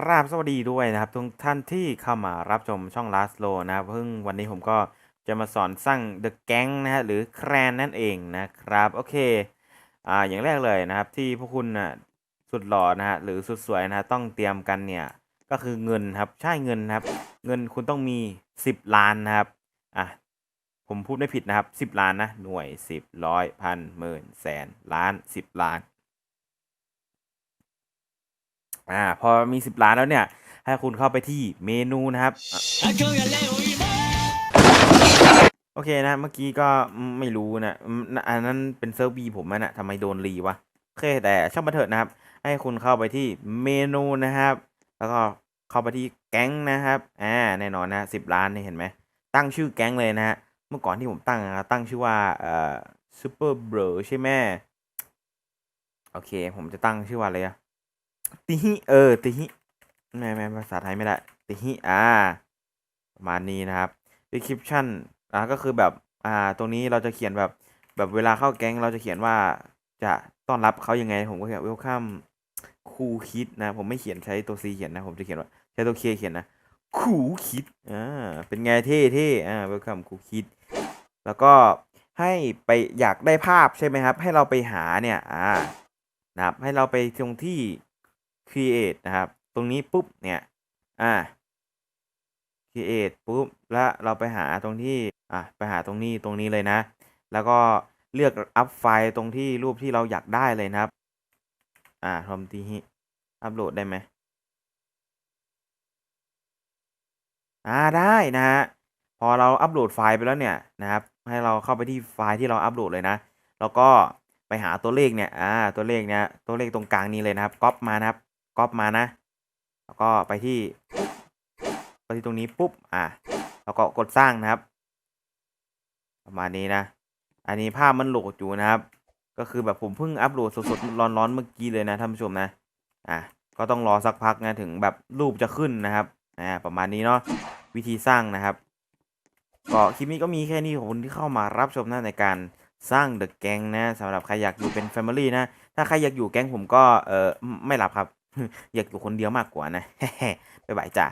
กราบสวัสดีด้วยนะครับทุกท่านที่เข้ามารับชมช่อง Last Low นะครับเพิ่งวันนี้ผมก็จะมาสอนสร้าง The Gang นะฮะหรือแครนนั่นเองนะครับ โอเคอ่าอย่างแรกเลยนะครับที่พวกคุณน่ะสุดหล่อนะฮะหรือสุดสวยนะฮะต้องเตรียมกันเนี่ยก็คือเงินครับใช่เงินครับ เงินคุณต้องมี 10 ล้านนะครับอะผมพูดไม่ผิดนะครับ 10 ล้านนะหน่วย 10ร้อยพันหมื่นแสนล้าน 10 ล้าน อ่าพอมี 10 ล้านแล้วเนี่ย ให้คุณเข้าไปที่เมนูนะครับ โอเคนะ เมื่อกี้ก็ไม่รู้นะ อันนั้นเป็นเซิร์ฟวีผมนะทำไมโดนรีวะ โอเค แต่ช่างมาเถิดนะครับ ให้คุณเข้าไปที่เมนูนะครับ แล้วก็เข้าไปที่แก๊งนะครับ อ่า แน่นอนนะสิบล้านนี่เห็นไหม ตั้งชื่อแก๊งเลยนะฮะ เมื่อก่อนที่ผมตั้งอะตั้งชื่อว่า เอ่อซูเปอร์เบรใช่ไหม โอเค ผมจะตั้งชื่อว่าอะไรอะ ติฮิเออติฮิแม่แม่ภาษาไทยไม่ได้ติฮิอ่าประมาณนี้นะครับ description อ่าก็คือแบบอ่าตรงนี้เราจะเขียนแบบแบบเวลาเข้าแก๊งเราจะเขียนว่าจะต้อนรับเขายังไง ผมก็เขียน welcome คูคิดนะ ผมไม่เขียนใช้ตัว C เขียนนะ ผมจะเขียนว่าใช้ตัว K เขียนนะคูคิดอ่าเป็นไงเท่เท่อ่า welcome คูคิดแล้วก็ให้ไปอยากได้ภาพใช่ไหมครับ ให้เราไปหาเนี่ยอ่านะครับให้เราไปตรงที่ create นะครับ ตรงนี้ปุ๊บเนี่ยอ่า create ปุ๊บแล้วเราไปหาตรงที่อะไปหาตรงนี้ตรงนี้เลยนะ แล้วก็เลือกอัพไฟล์ตรงที่รูปที่เราอยากได้เลยนะครับ อ่าทอมทีอัพโหลดได้ไหมอ่าได้นะฮะพอเราอัพโหลดไฟล์ไปแล้วเนี่ยนะครับ ให้เราเข้าไปที่ไฟล์ที่เราอัพโหลดเลยนะ แล้วก็ไปหาตัวเลขเนี่ยอ่าตัวเลขเนี่ยตัวเลขตรงกลางนี้เลยนะครับก๊อปมานะครับ ก๊อปมานะ แล้วก็ไปที่ไปที่ตรงนี้ปุ๊บอ่าแล้วก็กดสร้างนะครับ ประมาณนี้นะ อันนี้ภาพมันโหลดอยู่นะครับ ก็คือแบบผมเพิ่งอัพโหลดสดๆร้อนๆเมื่อกี้เลยนะท่านผู้ชมนะอะก็ต้องรอสักพักนะถึงแบบรูปจะขึ้นนะครับอ่าประมาณนี้เนาะวิธีสร้างนะครับก็คลิปนี้ก็มีแค่นี้ขอบคุณที่เข้ามารับชมนะในการสร้างเดอะแก๊งนะสำหรับใครอยากอยู่เป็นแฟมิลี่นะ ถ้าใครอยากอยู่แก๊งผมก็เออไม่รับครับ อยากอยู่คนเดียวมากกว่านะบ๊ายบายจ้า